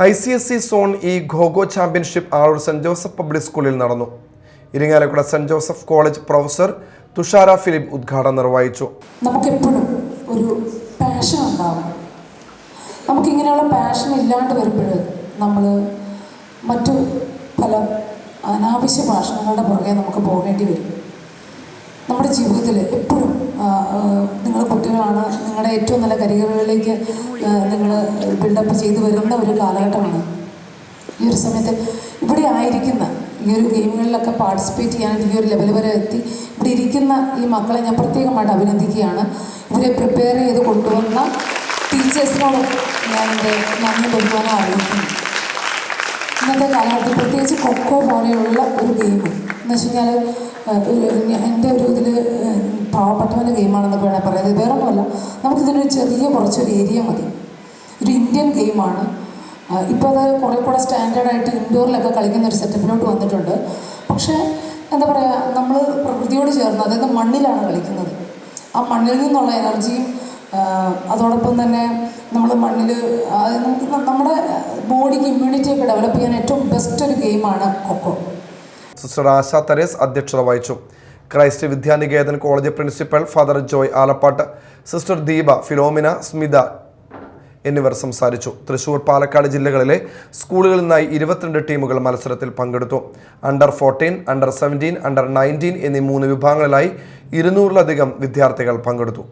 I C S C zone E kho kho championship Aloor saint Joseph public സ്കൂളിൽ നടന്നു. Irinjalakuda saint Joseph college professor Thushara Philip ഉദ്ഘാടനം നിർവഹിച്ചു. നമുക്കെപ്പോഴും ഒരു passion ഉണ്ടാവണം. നമുക്കിങ്ങനെയുള്ള പാഷൻ ഇല്ലാണ്ട് വരുമ്പോൾ നമ്മൾ മറ്റു പല അനാവശ്യ ഭാഷണങ്ങളുടെ പുറകെ നമുക്ക് പോകേണ്ടി വരും. നമ്മുടെ ജീവിതത്തിൽ എപ്പോഴും നിങ്ങൾ കുട്ടികളാണ് ഏറ്റവും നല്ല കരിയറുകളിലേക്ക് നിങ്ങൾ ബിൽഡപ്പ് ചെയ്തു വരുന്ന ഒരു കാലഘട്ടമാണ്. ഈ ഒരു സമയത്ത് ഇവിടെ ആയിരിക്കുന്ന ഈ ഒരു ഗെയിമുകളിലൊക്കെ പാർട്ടിസിപ്പേറ്റ് ചെയ്യാനായിട്ട് ഈ ഒരു ലെവൽ വരെ എത്തി. ഇവിടെ ഇരിക്കുന്ന ഈ മക്കളെ ഞാൻ പ്രത്യേകമായിട്ട് അഭിനന്ദിക്കുകയാണ്. ഇവരെ പ്രിപ്പയർ ചെയ്ത് കൊണ്ടുവന്ന ടീച്ചേഴ്സിനോടും ഞാൻ എന്റെ നന്ദി ബഹുമാനം അറിയിക്കുന്നു. ഇന്നത്തെ കാലഘട്ടത്തിൽ പ്രത്യേകിച്ച് കൊക്കോ പോലെയുള്ള ഒരു ഗെയിം എന്ന് വെച്ച് കഴിഞ്ഞാൽ എന്റെ ഒരു ഇതിൽ പാവപ്പെട്ടവന്റെ ഗെയിമാണെന്നൊക്കെ വേണേൽ അത് വേറെ ഒന്നുമല്ല നമുക്കിതിനൊരു ചെറിയ കുറച്ചൊരു ഏരിയ മതി. ഒരു ഇന്ത്യൻ ഗെയിമാണ്. ഇപ്പോൾ അത് കുറേ കൂടെ സ്റ്റാൻഡേർഡായിട്ട് ഇൻഡോറിലൊക്കെ കളിക്കുന്ന ഒരു സെറ്റപ്പിലോട്ട് വന്നിട്ടുണ്ട്. പക്ഷേ എന്താ പറയുക നമ്മൾ പ്രകൃതിയോട് ചേർന്ന് അതായത് മണ്ണിലാണ് കളിക്കുന്നത്. ആ മണ്ണിൽ നിന്നുള്ള എനർജിയും അതോടൊപ്പം തന്നെ നമ്മൾ മണ്ണിൽ നമുക്ക് നമ്മുടെ ബോഡിക്ക് ഇമ്മ്യൂണിറ്റി ഒക്കെ ഡെവലപ്പ് ചെയ്യാൻ ഏറ്റവും ബെസ്റ്റ് ഒരു ഗെയിമാണ് കൊക്കോ സിസ്റ്റർ ആശാ തെരേസ് അധ്യക്ഷത വഹിച്ചു. Christ Vidyanikethan college principal father Joy Alappatt sister Deepa Philomena Smitha എന്നിവർ സംസാരിച്ചു. തൃശൂർ പാലക്കാട് ജില്ലകളിലെ സ്കൂളുകളിൽ നിന്നായി ഇരുപത്തിരണ്ട് ടീമുകൾ മത്സരത്തിൽ പങ്കെടുത്തു. Under fourteen under seventeen under nineteen എന്നീ മൂന്ന് വിഭാഗങ്ങളിലായി ഇരുന്നൂറിലധികം വിദ്യാർത്ഥികൾ പങ്കെടുത്തു.